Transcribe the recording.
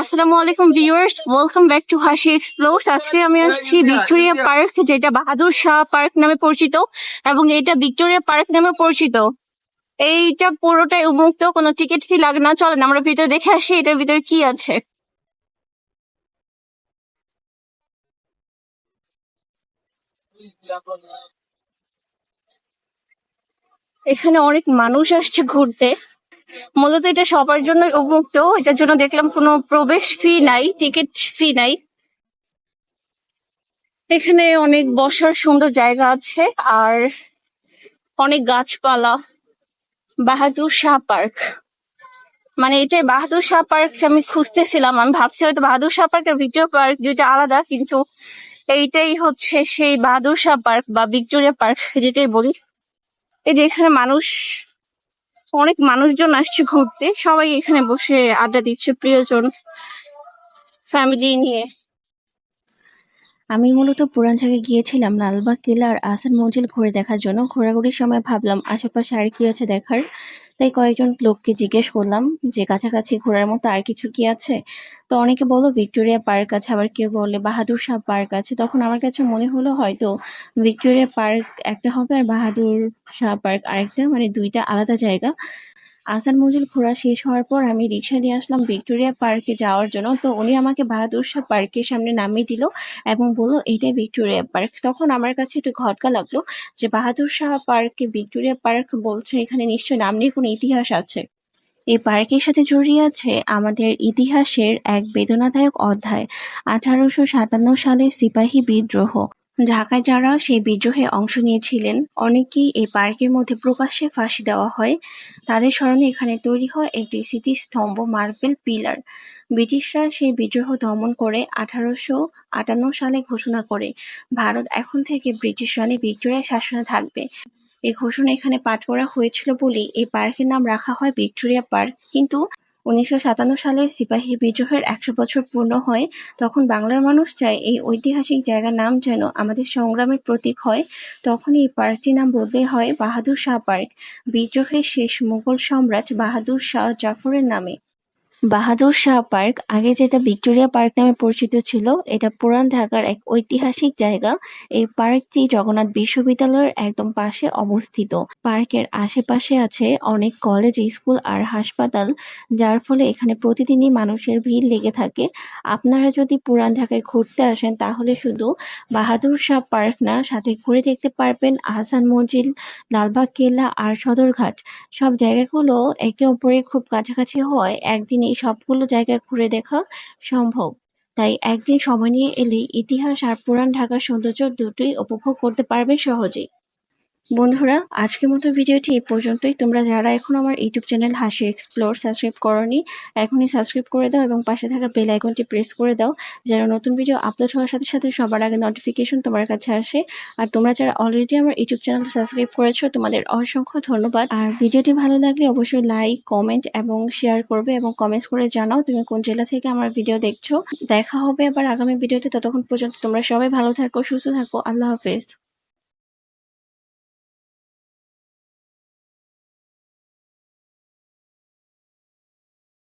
আসসালামু আলাইকুম viewers welcome back to Hashi explores আজকে আমি আসছি ভিক্টোরিয়া পার্ক যেটা বাহাদুর শাহ পার্ক নামে পরিচিত এবং এটা ভিক্টোরিয়া পার্ক নামে পরিচিত। এইটা পুরোটাই উন্মুক্ত কোনো টিকিট ফি লাগে না চলেন আমরা ভিতরে দেখে আসি এটার ভিতরে কি আছে। এখানে অনেক মানুষ আসছে ঘুরতে। মূলত এটা সবার জন্য উন্মুক্ত এটার জন্য দেখলাম কোনো প্রবেশ ফি নাই টিকিট ফি নাই। এখানে অনেক বসার সুন্দর জায়গা আছে আর অনেক গাছপালা। বাহাদুর শাহ পার্ক। মানে এটাই বাহাদুর শাহ পার্ক আমি খুঁজতেছিলাম। আমি ভাবছি হয়তো বাহাদুর শাহ পার্ক আর ভিক্টোরিয়া পার্ক দুইটা আলাদা, কিন্তু এইটাই হচ্ছে সেই বাহাদুর শাহ পার্ক বা ভিক্টোরিয়া পার্ক, যেটাই বলি। এই যে এখানে মানুষ অনেক মানুষজন আসছে ঘুরতে। সবাই এখানে বসে আড্ডা দিচ্ছে, প্রিয়জন ফ্যামিলি নিয়ে। আমি মূলত পুরান থেকে গিয়েছিলাম লালবাগ কিলা আর আসান মঞ্জিল ঘুরে দেখার জন্য। ঘোরাঘুরির সময় ভাবলাম, আশেপাশে আর কি আছে দেখার? তাই কয়েকজন লোককে জিজ্ঞেস করলাম যে, কাছাকাছি ঘোরার মতো আর কিছু কি আছে? তো অনেকে বলো ভিক্টোরিয়া পার্ক আছে। আবার কেউ বলে বাহাদুর শাহ পার্ক আছে। তখন আমার কাছে মনে হলো হয়তো ভিক্টোরিয়া পার্ক একটা হবে আর বাহাদুর শাহ পার্ক আরেকটা মানে দুইটা আলাদা জায়গা। আসান মঞ্জিল ঘোরা শেষ হওয়ার পর আমি রিক্সা নিয়ে আসলাম ভিক্টোরিয়া পার্কে যাওয়ার জন্য। তো উনি আমাকে বাহাদুর শাহ পার্কের সামনে নামিয়ে দিল এবং বলল এটাই ভিক্টোরিয়া পার্ক। তখন আমার কাছে একটু ঘটকা লাগল যে বাহাদুর শাহ পার্কে ভিক্টোরিয়া পার্ক বলছে, এখানে নিশ্চয় নাম নিয়ে কোনো ইতিহাস আছে। এই পার্কের সাথে জড়িয়ে আছে আমাদের ইতিহাসের এক বেদনাদায়ক অধ্যায়, আঠারোশো সাতান্ন সালে সিপাহী বিদ্রোহ। ঢাকায় যারা সেই বিদ্রোহে অংশ নিয়েছিলেন, অনেকেই এই পার্কের মধ্যে প্রকাশ্যে ফাঁসি দেওয়া হয়। তাদের স্মরণে এখানে তৈরি হয় একটি স্মৃতিস্তম্ভ মার্বেল পিলার। ব্রিটিশরা সেই বিদ্রোহ দমন করে আঠারোশো আটান্ন সালে ঘোষণা করে, ভারত এখন থেকে ব্রিটিশ রানী ভিক্টোরিয়ার শাসনে থাকবে। এই ঘোষণা এখানে পাঠ করা হয়েছিল বলেই এই পার্কের নাম রাখা হয় ভিক্টোরিয়া পার্ক। কিন্তু উনিশশো সাতান্ন সালে সিপাহী বিদ্রোহের একশো বছর পূর্ণ হয়, তখন বাংলার মানুষ চায় এই ঐতিহাসিক জায়গার নাম যেন আমাদের সংগ্রামের প্রতীক হয়। তখন এই পার্কটির নাম বদলে হয় বাহাদুর শাহ পার্ক, বিদ্রোহের শেষ মুঘল সম্রাট বাহাদুর শাহ জাফরের নামে। বাহাদুর শাহ পার্ক আগে যেটা ভিক্টোরিয়া পার্ক নামে পরিচিত ছিল, এটা পুরান ঢাকার এক ঐতিহাসিক জায়গা। এই পার্কটি জগন্নাথ বিশ্ববিদ্যালয়ের একদম পাশে অবস্থিত। পার্কের আশেপাশে আছে অনেক কলেজ, স্কুল আর হাসপাতাল, যার ফলে এখানে প্রতিদিনই মানুষের ভিড় লেগে থাকে। আপনারা যদি পুরান ঢাকায় ঘুরতে আসেন, তাহলে শুধু বাহাদুর শাহ পার্ক না, সাথে ঘুরে দেখতে পারবেন আহসান মঞ্জিল লালবাগ কেল্লা আর সদরঘাট। সব জায়গাগুলো একে অপরের খুব কাছাকাছি হয়। একদিন সবগুলো জায়গা ঘুরে দেখা সম্ভব। তাই একদিন সময় নিয়ে এলে ইতিহাস আর পুরান ঢাকার সৌন্দর্য দুটোই উপভোগ করতে পারবেন সহজেই। বন্ধুরা, আজকের মতো ভিডিওটি এই পর্যন্তই। তোমরা যারা এখন আমার YouTube channel Hasi explore subscribe করনি, এখনই সাবস্ক্রাইব করে দাও এবং পাশে থাকা বেল আইকনটি প্রেস করে দাও। যেন নতুন ভিডিও আপলোড হওয়ার সাথে সাথে সবার আগে নোটিফিকেশন তোমার কাছে আসে। আর তোমরা যারা অলরেডি আমার ইউটিউব চ্যানেলটা সাবস্ক্রাইব করেছ, তোমাদের অসংখ্য ধন্যবাদ। আর ভিডিওটি ভালো লাগলে অবশ্যই লাইক কমেন্ট এবং শেয়ার করবে এবং কমেন্টস করে জানাও তুমি কোন জেলা থেকে আমার ভিডিও দেখছ। দেখা হবে আবার আগামী ভিডিওতে। ততক্ষণ পর্যন্ত তোমরা সবাই ভালো থাকো, সুস্থ থাকো। আল্লাহ হাফেজ।